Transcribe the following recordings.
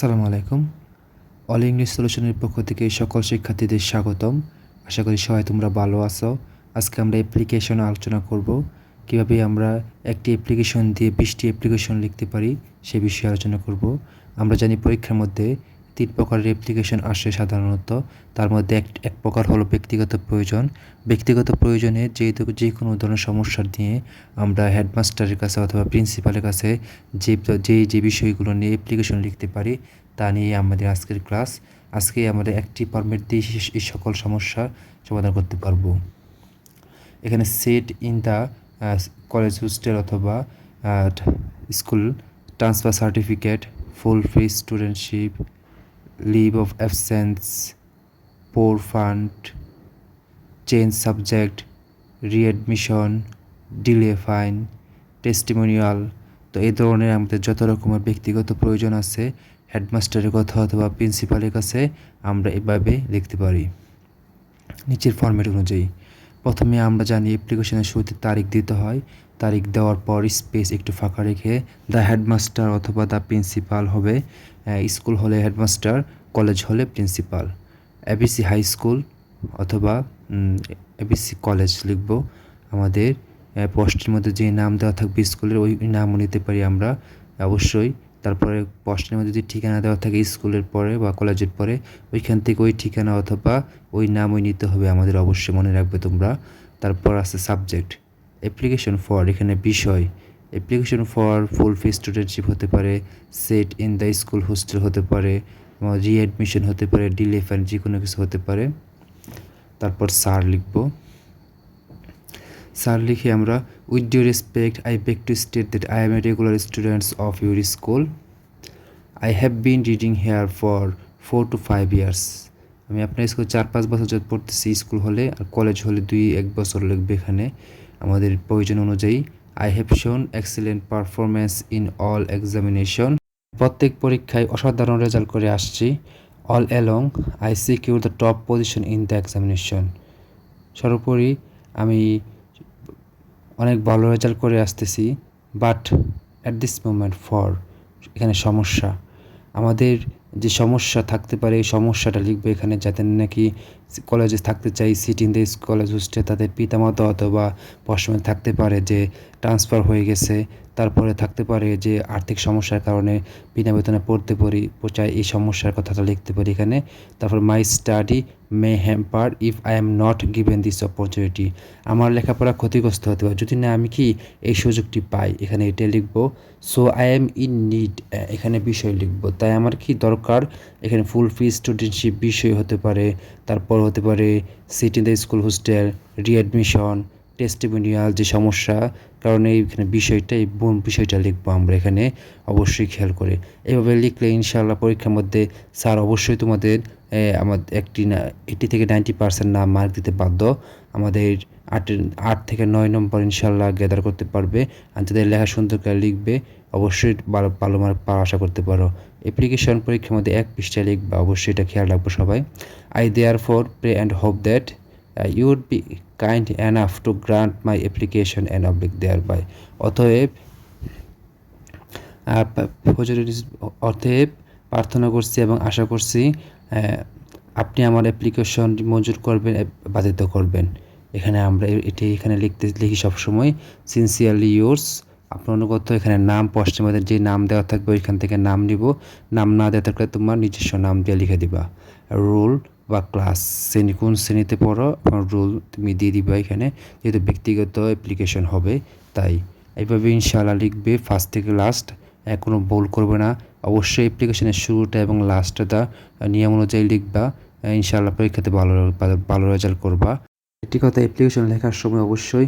আসসালামু আলাইকুম। All English সলিউশনের পক্ষ থেকে সকল শিক্ষার্থীদের স্বাগতম। আশা করি সবাই তোমরা ভালো আছো। আজকে আমরা অ্যাপ্লিকেশন আলোচনা করব। কীভাবে আমরা একটি অ্যাপ্লিকেশন দিয়ে বিশটি অ্যাপ্লিকেশন লিখতে পারি, সে বিষয়ে আলোচনা করব। আমরা জানি পরীক্ষার মধ্যে তিন প্রকারের অ্যাপ্লিকেশন আসে সাধারণত। তার মধ্যে এক এক প্রকার হলো ব্যক্তিগত প্রয়োজন। ব্যক্তিগত প্রয়োজনে যে যে কোনো ধরনের সমস্যা নিয়ে আমরা হেডমাস্টারের কাছে অথবা প্রিন্সিপালের কাছে যে যে যে বিষয়গুলো নিয়ে অ্যাপ্লিকেশন লিখতে পারি, তা নিয়ে আমাদের আজকের ক্লাস আজকে আমরা একটি ফর্মেট দিয়ে এই- সকল সমস্যার সমাধান করতে পারব। এখানে seat in the college hostel অথবা school transfer certificate full free studentship leave of absence poor fund change subject readmission, delay fine testimonial তো এই ধরনের আমাদের যত রকমের ব্যক্তিগত প্রয়োজন আছে হেডমাস্টারের কথা অথবা প্রিন্সিপালের কাছে আমরা এভাবে লিখতে পারি। নিচের ফর্মেট অনুযায়ী। প্রথমে আমরা জানি অ্যাপ্লিকেশনের শুরুতে তারিখ দিতে হয়। তারিখ দেওয়ার পর স্পেস একটু ফাঁকা রেখে দ্য হেডমাস্টার অথবা দ্য প্রিন্সিপাল হবে। স্কুল হলে হেডমাস্টার কলেজ হলে প্রিন্সিপাল এবিসি হাই স্কুল অথবা এবিসি কলেজ লিখব। আমাদের পোস্টের মধ্যে যে নাম দেওয়া থাকবে স্কুলের ওই নামও নিতে পারি আমরা। অবশ্যই তারপরে প্রশ্নের মধ্যে যদি ঠিকানা দেওয়া থাকে স্কুলের পরে বা কলেজের পরে, ওইখান থেকে ওই ঠিকানা অথবা ওই নামই নিতে হবে আমাদের অবশ্যই মনে রাখবে তোমরা। তারপর আছে সাবজেক্ট অ্যাপ্লিকেশন ফর এখানে বিষয় application for full fee studentship হতে পারে seat in the school hostel হতে পারে রিঅ্যাডমিশন হতে পারে ডিলে ফ্যান যে কোনো কিছু হতে পারে। তারপর স্যার লিখব। স্যার লিখে আমরা with due respect I beg to state that I am a regular students of your school I have been reading here for four to five years আমি আপনার স্কুল চার পাঁচ বছর যাতে পড়তেছি স্কুল হলে আর কলেজ হলে দুই এক বছর লিখবে এখানে। আমাদের প্রয়োজন অনুযায়ী I have shown excellent performance in all examination প্রত্যেক পরীক্ষায় অসাধারণ রেজাল্ট করে আসছি। All along I secure the top position in the examination সর্বোপরি, আমি অনেক ভালো রেজাল্ট করে আসতেছি but at this moment for এখানে সমস্যা। আমাদের যে সমস্যা থাকতে পারে, এই সমস্যাটা লিখবে এখানে যাতে নাকি কলেজে থাকতে চাই seat in the college hostel তাদের পিতামাতা অথবা পশ্চিমে থাকতে পারে যে ট্রান্সফার হয়ে গেছে তারপরে থাকতে পারে যে আর্থিক সমস্যার কারণে বিনা বেতনে পড়তে পারি চাই এই সমস্যার কথাটা লিখতে পারি এখানে। তারপর my study may hamper if I am not given this opportunity আমার লেখাপড়া ক্ষতিগ্রস্ত হতে পারে। যদি না, আমি কি এই সুযোগটি পাই? এখানে এটা লিখব so I am in need এখানে বিষয় লিখব, তাই আমার কি দরকার? এখানে ফুল ফি স্টুডেন্টশিপ বিষয় হতে পারে। তারপর হতে পারে seat the school hostel readmission testimonial যে সমস্যা, কারণ এইখানে বিষয়টা এই বোন বিষয়টা লিখব আমরা এখানে, অবশ্যই খেয়াল করে। এইভাবে লিখলে ইনশাআল্লাহ পরীক্ষার মধ্যে স্যার অবশ্যই তোমাদের আমাদের একটি না এইটি থেকে নাইনটি পার্সেন্ট না মার্ক দিতে বাধ্য। আমাদের আট আট থেকে নয় নম্বর ইনশাল্লাহ গ্যাদার করতে পারবে। আর যাদের লেখা সুন্দর করে লিখবে, অবশ্যই ভালো ভালো মার্ক পাওয়া আশা করতে পারো। অ্যাপ্লিকেশন পরীক্ষার মধ্যে এক পৃষ্ঠা লিখবে, অবশ্যই এটা খেয়াল রাখব সবাই। I therefore pray and hope that you would be kind enough to grant my application and oblige thereby অতএব অতএব প্রার্থনা করছি এবং আশা করছি আপনি আমার অ্যাপ্লিকেশন মঞ্জুর করবেন বাধিত করবেন। এখানে আমরা এটি এখানে লিখতে, লিখি সবসময় সিনসিয়ারলি ইয়োর্স আপনার অনুগত, এখানে নাম মধ্যে যে নাম দেওয়া থাকবে, ওইখান থেকে নাম নিব। নাম না দেওয়া থাকলে তোমার নিজস্ব নাম দিয়ে লিখে দিবা। রুল বা ক্লাস শ্রেণি, কোন শ্রেণীতে পড়ো, আপনার রুল তুমি দিয়ে দিবা এখানে, যেহেতু ব্যক্তিগত অ্যাপ্লিকেশন হবে, তাই। এইভাবে ইনশাআল্লাহ লিখবে ফার্স্ট থেকে লাস্ট কোনো ভুল করবে না। অবশ্যই অ্যাপ্লিকেশনের শুরুটা এবং লাস্টটা নিয়ম অনুযায়ী লিখবা, ইনশাআল্লাহ পরীক্ষাতে ভালো ভালো রেজাল্ট করবা। একটি কথা অ্যাপ্লিকেশন লেখার সময় অবশ্যই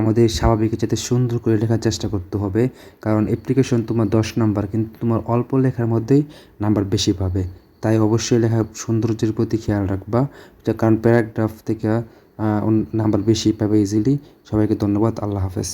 আমাদের স্বাভাবিক যাতে সুন্দর করে লেখার চেষ্টা করতে হবে, কারণ অ্যাপ্লিকেশন তোমার দশ নাম্বার কিন্তু তোমার অল্প লেখার মধ্যেই নাম্বার বেশি পাবে। তাই অবশ্যই লেখা সৌন্দর্যের প্রতি খেয়াল রাখবা। কারণ প্যারাগ্রাফ থেকে নাম্বার বেশি পাবে ইজিলি সবাইকে ধন্যবাদ। আল্লাহ হাফেজ।